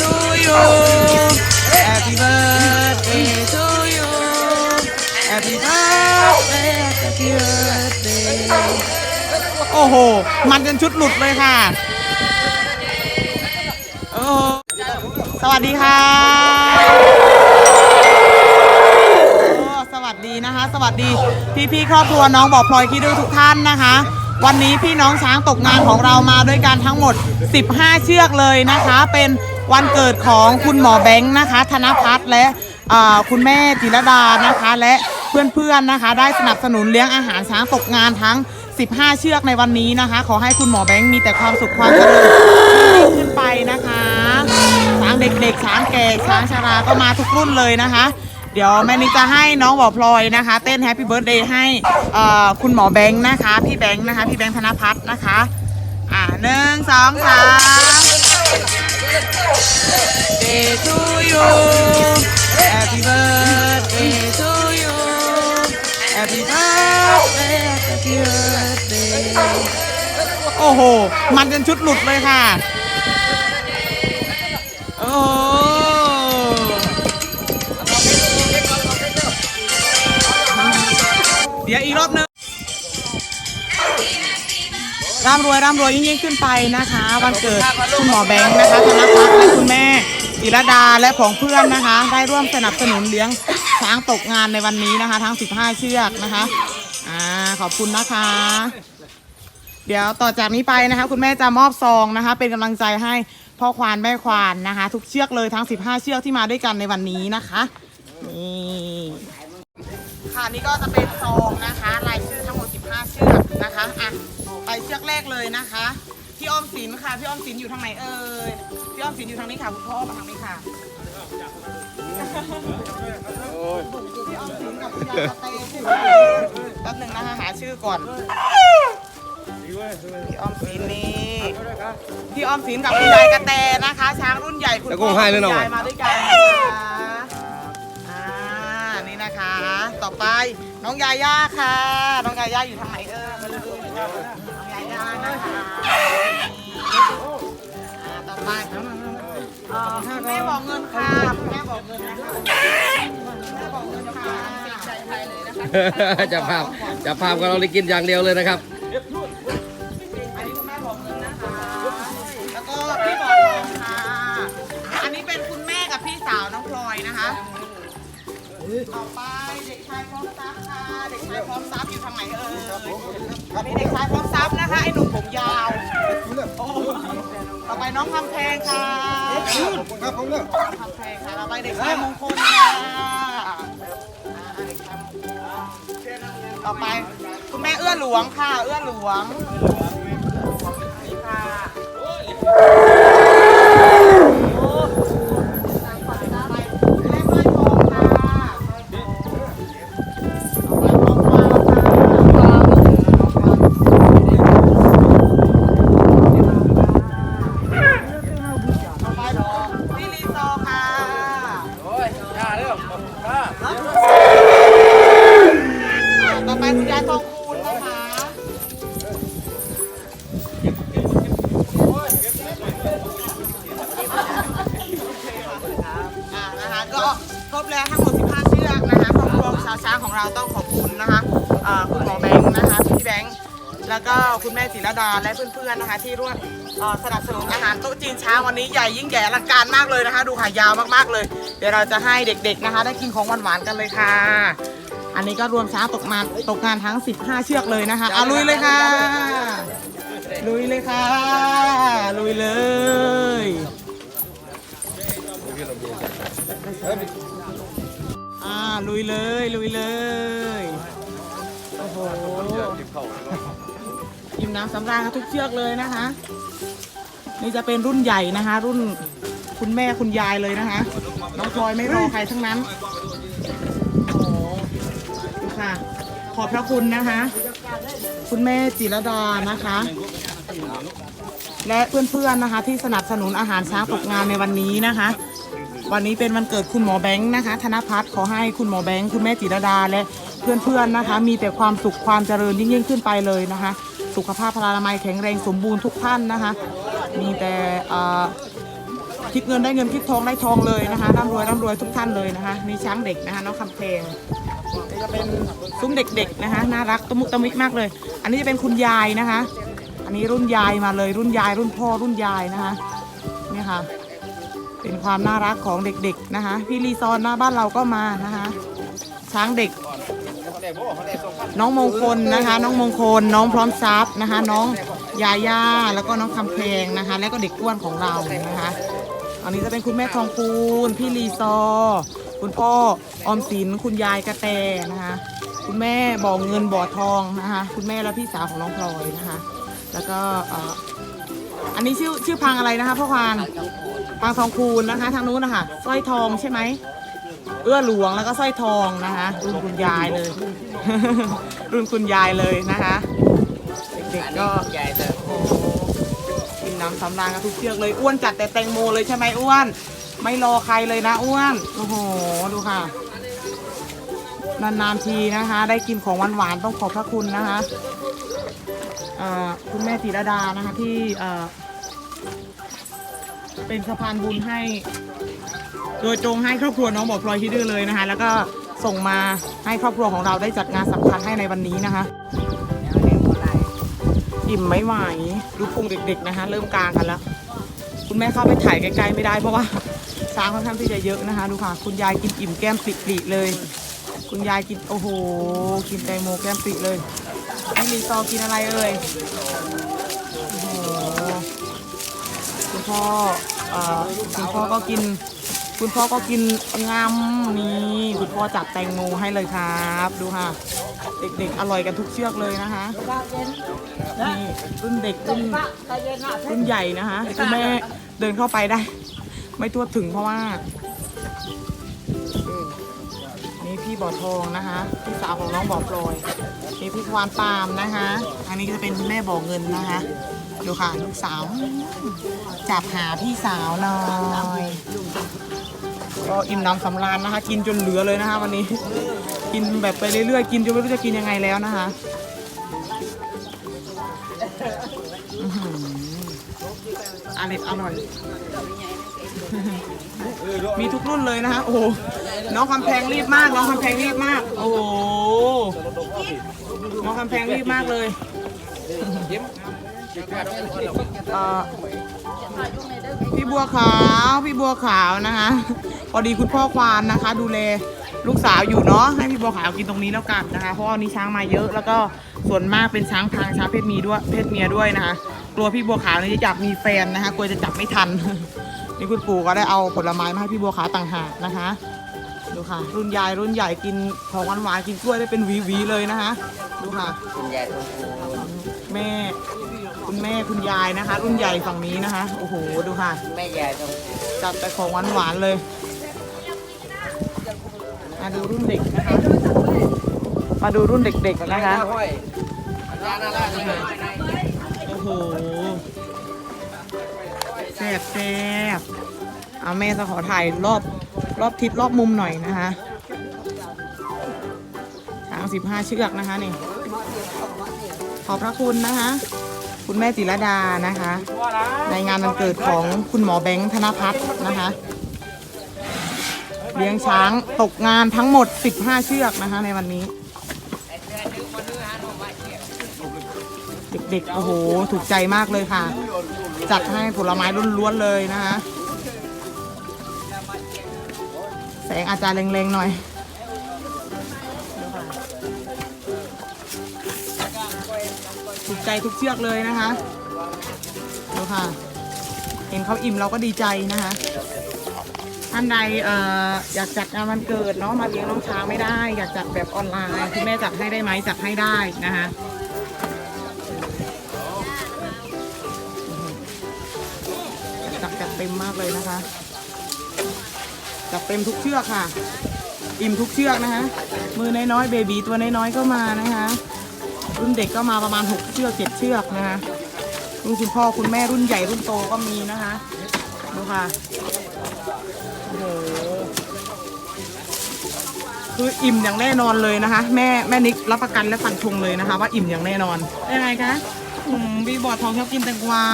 to you Happy birthday to you Happy birthday Happy birthday โอ้โห มันจนชุดหลุดเลยค่ะ โอ้สวัสดีค่ะโอ้สวัสดีนะคะ สวัสดี พี่พี่ๆครอบครัวน้องบอกพลอยคิดดูทุกท่านนะคะวันนี้พี่น้องช้างตกงานของเรามาด้วยกันทั้งหมด 15 เชือกเลยนะคะ เป็น วันเกิดของคุณหมอแบงค์นะคะ ธนพัฒน์และคุณแม่จิรดานะคะ และเพื่อนๆนะคะ ได้สนับสนุนเลี้ยงอาหารช้างตกงานทั้ง 15 เชือกในวันนี้นะคะ ขอให้คุณหมอแบงค์มีแต่ความสุขความเจริญขึ้นไปนะคะช้างเด็กๆช้างแก่ช้างชราก็มาทุกรุ่นเลยนะคะเดี๋ยวแม่นิกจะให้น้องบอพลอยนะคะ เต้นแฮปปี้เบิร์ดเดย์ให้คุณหมอแบงค์นะคะ พี่แบงค์นะคะ พี่แบงค์ธนพัฒน์นะคะ อ่าหนึ่งสองสาม birthday to you Happy birthday to you Happy birthday Happy birthday โอ้โห มันจนชุดหลุดเลยค่ะ โอ้เดี๋ยวอีกรอบนึง ร่ำรวยร่ำรวยยิ่งๆขึ้นไปนะคะ วันเกิดคุณหมอแบงค์นะคะธนพัฒน์และคุณแม่จิรดาและของเพื่อนนะคะ ได้ร่วมสนับสนุนเลี้ยงช้างตกงานในวันนี้นะคะ ทั้ง 15 เชือกนะคะอ่าขอบคุณนะคะ เดี๋ยวต่อจากนี้ไปนะคะ คุณแม่จะมอบซองนะคะ เป็นกำลังใจให้พ่อควานแม่ควานนะคะ ทุกเชือกเลยทั้ง 15 เชือกที่มาด้วยกันในวันนี้นะคะนี่ค่ะนี่ก็จะเป็นซองนะคะรายชื่อทั้งหมด 15 เชือกนะคะอะ ไปเชือกแรกเลยนะคะ พี่อ้อมสินค่ะ พี่อ้อมสินอยู่ทางไหนเอ่ย พี่อ้อมสินอยู่ทางนี้ค่ะคุณพ่อมาทางนี้ค่ะ พี่อ้อมสินกับคุณยายกระเตใช่ไหมแป๊บหนึ่งนะคะหาชื่อก่อน พี่ออมสินนี่ พี่ออมสินกับคุณยายกระแตนะคะ ช้างรุ่นใหญ่คุณแล้วพ่ก็อให้คุด้วยหน่ณอยยายมาด้วยกันนะคะอ่านี่นะคะ ต่อไปน้องยาย่าค่ะ น้องยาย่าอยู่ทางไหนเออมา ดานะคะอ่าต่อไปเอ่อคุณแม่บอกเงินค่ะคุณแม่บอกเงินนะคะคุณแม่บอกเงินค่ะใจไทยเลยนะคะจะภาพจะภาพก็เราได้กินอย่างเดียวเลยนะครับ อันนี้คุณแม่บอกเงินนะคะ แล้วก็พี่บอกทองค่ะ อันนี้เป็นคุณแม่กับพี่สาวน้องพลอยนะคะ ต่อไปเด็กชายพร้อมทรัพย์ค่ะ เด็กชายพร้อมทรัพย์อยู่ทางไหนเอ่ย อนนี้เด็กชายพร้อมซับนะคะไอ้หนุ่มผมยาวโอ้ต่อไปน้องคำแพงค่ะครับผมเนี่ยคำแพงค่ะต่อไปเด็กชายมงคลค่ะอ่าเด็กชายมงคลต่อไปคุณแม่เอื้อหลวงค่ะ เอื้อหลวงนี่ค่ะ ของเราต้องขอบคุณนะคะคุณหมอแบงค์นะคะพี่แบงค์แล้วก็คุณแม่จิรดาและเพื่อนๆนะคะ ที่ร่วมสนับสนุนอาหารโต๊ะจีนเช้าวันนี้ใหญ่ยิ่งใหญ่อลังการมากเลยนะคะ ดูขายาวมากๆเลย เดี๋ยวเราจะให้เด็กๆนะคะ ได้กินของหวานๆกันเลยค่ะ อันนี้ก็รวมช้าตกมาตกงานทั้ง 15 เชือกเลยนะคะเอาลุยเลยค่ะ ลุยเลยค่ะ ลุยเลย ลุยเลยลุยเลยโอ้โหอิ่มน้ำสำราญกันทุกเชือกเลยนะคะ นี่จะเป็นรุ่นใหญ่นะคะ รุ่นคุณแม่คุณยายเลยนะคะ น้องพลอยไม่รอใครทั้งนั้นโอ้โหดูค่ะ ขอบพระคุณนะคะ คุณแม่จิรดานะคะ และเพื่อนๆนะคะ ที่สนับสนุนอาหารช้างตกงานในวันนี้นะคะ วันนี้เป็นวันเกิดคุณหมอแบงค์นะคะ ธนพัฒน์ขอให้คุณหมอแบงค์คุณแม่จิรดาและเพื่อนๆนะคะ มีแต่ความสุขความเจริญยิ่งๆขึ้นไปเลยนะคะ สุขภาพพลานามัยแข็งแรงสมบูรณ์ทุกท่านนะคะ มีแต่คิดเงินได้เงินคิดทองได้ทองเลยนะคะร่ำรวยร่ำรวยทุกท่านเลยนะคะนี่ช้างเด็กนะคะน้องคำเพลงจะเป็นซุ้มเด็กๆนะคะน่ารักตะมุตะมิมากเลย อันนี้จะเป็นคุณยายนะคะ อันนี้รุ่นยายมาเลยรุ่นยายรุ่นพ่อรุ่นยายนะคะนี่ค่ะ เป็นความน่ารักของเด็กๆนะคะพี่รีซอนหน้าบ้านเราก็มานะคะ ช้างเด็ก น้องมงคลนะคะ น้องมงคล น้องพร้อมทรัพย์นะคะ น้องยาย่าแล้วก็น้องคำเพลงนะคะ แล้วก็เด็กอ้วนของเรานะคะอันนี้จะเป็นคุณแม่ทองคูณพี่รีซอ คุณพ่อออมสินคุณยายกระแตนะคะ คุณแม่บ่อเงินบ่อทองนะคะ คุณแม่และพี่สาวของน้องพลอยนะคะ แล้วก็อันนี้ชื่อชื่อพังอะไรนะคะพ่อควาน พังทองคูณนะคะ ทางนู้นนะคะสร้อยทองใช่ไหมเอื้อหลวงแล้วก็สร้อยทองนะคะ รุ่นคุณยายเลย รุ่นคุณยายเลยนะคะเด็กๆก็ใหญ่แต่โอ้กินน้ำสำราญกันทุกเชือกเลยอ้วนจัดแต่แตงโมเลยใช่ไหมอ้วน ไม่รอใครเลยนะอ้วนโอ้โหดูค่ะนานๆทีนะคะ ได้กินของหวานๆต้องขอบพระคุณนะคะคุณแม่ธีรดานะคะที่ เป็นสะพานบุญให้ โดยตรงให้ครอบครัวน้องบอกพลอยที่ดื้อเลยนะคะ แล้วก็ส่งมาให้ครอบครัวของเราได้จัดงานสำคัญให้ในวันนี้นะคะอิ่มไม่ไหวดูพุงเด็กๆนะคะ เริ่มกลางกันแล้ว คุณแม่เข้าไปถ่ายใกล้ๆไม่ได้เพราะว่าช้างค่อนข้างที่จะเยอะนะคะ ดูค่ะ คุณยายกินอิ่มแก้มปริเลย คุณยายกินโอ้โห กินแตงโมแก้มปริเลยนี่รีซอกินอะไรเอ่ยโอ้โห พ่อเอ่อคุณพ่อก็กิน คุณพ่อก็กินงำนี่คุณพ่อจัดแตงโมให้เลยครับ ดูค่ะ เด็กๆอร่อยกันทุกเชือกเลยนะคะนี่รุ่นเด็กรุ่นรุ่นใหญ่นะคะคุณแม่เดินเข้าไปได้ ไม่ทั่วถึงเพราะว่านี่พี่บ่อทองนะคะ พี่สาวของน้องบ่อพลอยนี่พี่ควานปามนะคะ อันนี้ก็จะเป็นแม่บ่อเงินนะคะ ดูค่ะลูกสาว จับหาพี่สาวหน่อยก็อิ่มน้ำสำราญนะคะ กินจนเหลือเลยนะคะ วันนี้ กินแบบไปเรื่อยๆ กินจนไม่รู้จะกินยังไงแล้วนะคะอื้อหือร่อยอร่อย มีทุกรุ่นเลยนะคะ โอ้น้องคำแพงรีบมาก น้องคำแพงรีบมาก โอ้น้องคำแพงรีบมากเลย เอ่อพี่บัวขาวพี่บัวขาวนะคะพอดีคุณพ่อควานนะคะ ดูแลลูกสาวอยู่เนาะให้พี่บัวขาวกินตรงนี้แล้วกันนะคะ เพราะว่าวันนี้ช้างมาเยอะแล้วก็ส่วนมากเป็นช้างพางช้างเพศเมียด้วยเพศเมียด้วยนะคะ กลัวพี่บัวขาวนี่จะจับมีแฟนนะคะ กลัวจะจับไม่ทัน นี่คุณปู่ก็ได้เอาผลไม้มาให้พี่บัวขาวต่างหากนะคะดูค่ะ รุ่นยายรุ่นใหญ่กินของหวานๆกินกล้วยได้เป็นหวีๆเลยนะคะ ดูค่ะคุณยายทองคูณแม่ คุณแม่คุณยายนะคะ รุ่นใหญ่ฝั่งนี้นะคะ โอ้โหดูค่ะ แม่ยายทองจัดแต่ของหวานๆเลยมาดูรุ่นเด็กนะคะ มาดูรุ่นเด็กๆนะคะ ห้อยยานาราชเลยโอ้โหแซ่บแซ่บเอาแม่จะขอถ่ายรอบรอบทิศรอบมุมหน่อยนะคะช้างสิบห้าเชือกนะคะนี่ ขอบพระคุณนะคะ คุณแม่จิรดานะคะ ในงานวันเกิดของคุณหมอแบงค์ธนพัฒน์นะคะ เลี้ยงช้างตกงานทั้งหมด 15 เชือกนะคะในวันนี้ เด็กๆ โอ้โห ถูกใจมากเลยค่ะ จัดให้ผลไม้ล้วนๆเลยนะคะ แสงอาจจะเล็งๆหน่อย ถูกใจทุกเชือกเลยนะคะดูค่ะ เห็นเขาอิ่มเราก็ดีใจนะคะท่านใดเอ่ออยากจัดงานวันเกิดเนาะมาเลี้ยงน้องช้างไม่ได้ อยากจัดแบบออนไลน์คุณแม่จัดให้ได้ไหมจัดให้ได้นะคะจัดจัดเต็มมากเลยนะคะจัดเต็มทุกเชือกค่ะ อิ่มทุกเชือกนะคะ มือน้อยๆเบบีตัวน้อยๆก็มานะคะ รุ่นเด็กก็มาประมาณ 6 เชือก 7 เชือกนะคะรุ่นคุณพ่อคุณแม่รุ่นใหญ่รุ่นโตก็มีนะคะดูค่ะโอ้โหคืออิ่มอย่างแน่นอนเลยนะคะ แม่แม่นิกรับประกันและฟันธงเลยนะคะ ว่าอิ่มอย่างแน่นอนยังไงคะอืมบีบอร์ดทองชอบกินแตงกวา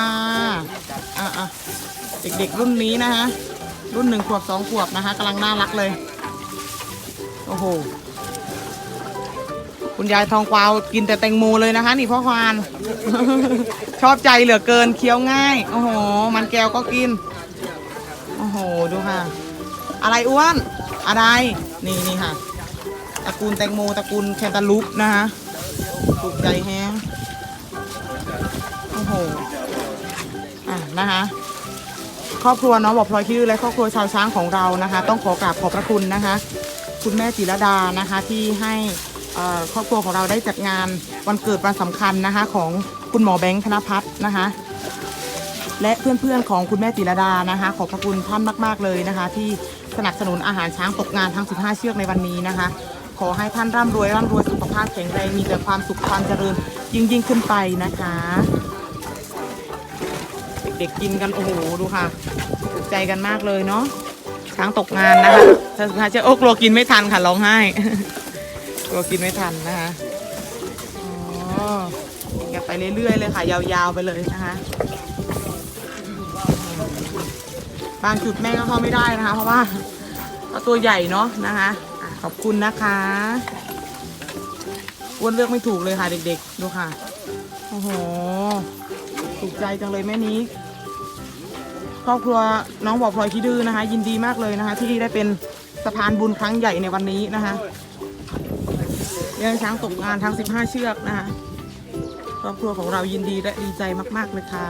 อะอะเด็กๆรุ่นนี้นะคะรุ่นหนึ่งขวบสองขวบนะคะกำลังน่ารักเลย โอ้โห คุณยายทองกวาวกินแต่แตงโมเลยนะคะ นี่พ่อควาน ชอบใจเหลือเกินเคี้ยวง่าย โอ้โห มันแก้วก็กิน โอ้โห ดูค่ะ อะไรอ้วน อะไร นี่นี่ค่ะ ตระกูลแตงโมตระกูลแคนตาลูปนะคะถูกใจแฮงโอ้โห อะนะคะครอบครัวน้องบอกพลอยคิดและครอบครัวชาวช้างของเรานะคะ ต้องขอกราบขอบพระคุณนะคะ คุณแม่จิรดานะคะที่ให้ ครอบครัวของเราได้จัดงานวันเกิดวันสำคัญนะคะ ของคุณหมอแบงค์ธนพัฒน์นะคะ และเพื่อนๆของคุณแม่จิรดานะคะ ขอบพระคุณท่านมาก ๆเลยนะคะ ที่สนับสนุนอาหารช้างตกงานทั้ง 15 เชือกในวันนี้นะคะ ขอให้ท่านร่ำรวยร่ำรวยสุขภาพแข็งแรงมีแต่ความสุขความเจริญยิ่งยิ่งขึ้นไปนะคะ เด็กๆกินกันโอ้โหดูค่ะถูกใจกันมากเลยเนาะช้างตกงานนะคะถ้าสุดท้ายจะโอ้กลัวกินไม่ทันค่ะร้องไห้ กลัวกินไม่ทันนะคะอ๋อกันไปเรื่อยๆเลยค่ะ ยาวๆไปเลยนะคะ บางจุดแม่ก็เข้าไม่ได้นะคะ เพราะว่าเอาตัวใหญ่เนาะนะคะอะขอบคุณนะคะอ้วนเลือกไม่ถูกเลยค่ะเด็กๆ ดูค่ะ โอ้โห ถูกใจจังเลยแม่นี้ครอบครัวน้องบอกพลอยคิดดื้อนะคะ ยินดีมากเลยนะคะ ที่ได้เป็นสะพานบุญครั้งใหญ่ในวันนี้นะคะ เลี้ยงช้างตกงานทั้ง 15 เชือกนะคะครอบครัวของเรายินดีและดีใจมาก ๆ เลยค่ะ